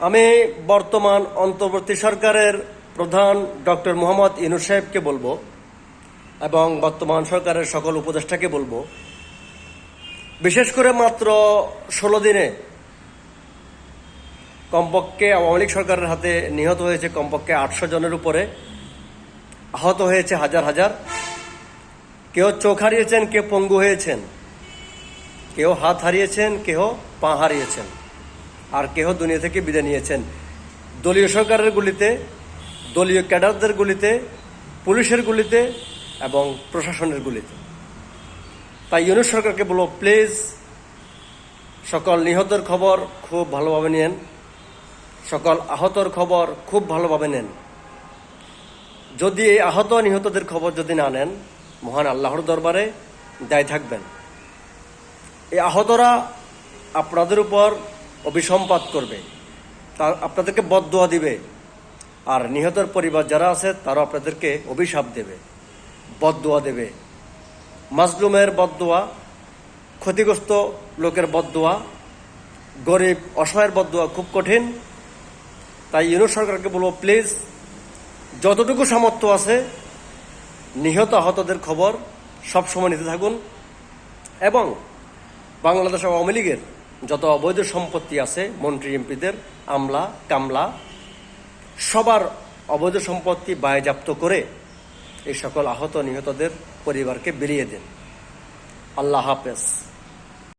আমি বর্তমান অন্তর্বর্তী সরকারের প্রধান ডক্টর মোহাম্মদ ইনুস সাহেবকে বলব এবং বর্তমান সরকারের সকল উপদেষ্টাকে বলব। বিশেষ করে মাত্র ষোলো দিনে কমপক্ষে আওয়ামী লীগ সরকারের হাতে নিহত হয়েছে কমপক্ষে আটশো জনের উপরে। আহত হয়েছে হাজার হাজার। কেউ চোখ হারিয়েছেন, কেউ পঙ্গু হয়েছেন। কেউ হাত হারিয়েছেন, কেউ পা হারিয়েছেন। আর কেহ দুনিয়া থেকে বিদায় নিয়েছেন। দলীয় সরকারের গুলিতে, দলীয় ক্যাডারদের গুলিতে, পুলিশের গুলিতে এবং প্রশাসনের গুলিতে। তাই ইউনুস সরকারকে বলব প্লিজ, সকল নিহতের খবর খুব ভালোভাবে নেন সকল আহতর খবর খুব ভালোভাবে নেন। যদি এই আহত নিহতদের খবর যদি না নেন, মহান আল্লাহর দরবারে দায় থাকবেন। এই আহতরা আপনাদের উপর অভিসম্পাত করবে। তা আপনাদেরকে বদদোয়া দিবে। আর নিহতের পরিবার যারা আছে তারা আপনাদেরকে অভিশাপ দেবে, বদদোয়া দেবে। মাজলুমের বদদোয়া, ক্ষতিগ্রস্ত লোকের বদদোয়া, গরিব, অসহায়ের বদদোয়া খুব কঠিন। তাই ইউনুস সরকারকে বলব, প্লিজ, যতটুকু সামর্থ্য আছে, নিহত আহতদের খবর সবসময় নিতে থাকুন। এবং বাংলাদেশ আওয়ামী লীগের যত অবৈধ সম্পত্তি আছে, মন্ত্রী এমপিদের, আমলা, কামলা, সবার অবৈধ সম্পত্তি বায়জাপ্ত করে এই সকল আহত নিহতদের পরিবারকে বেরিয়ে দেন। আল্লাহ হাফেজ।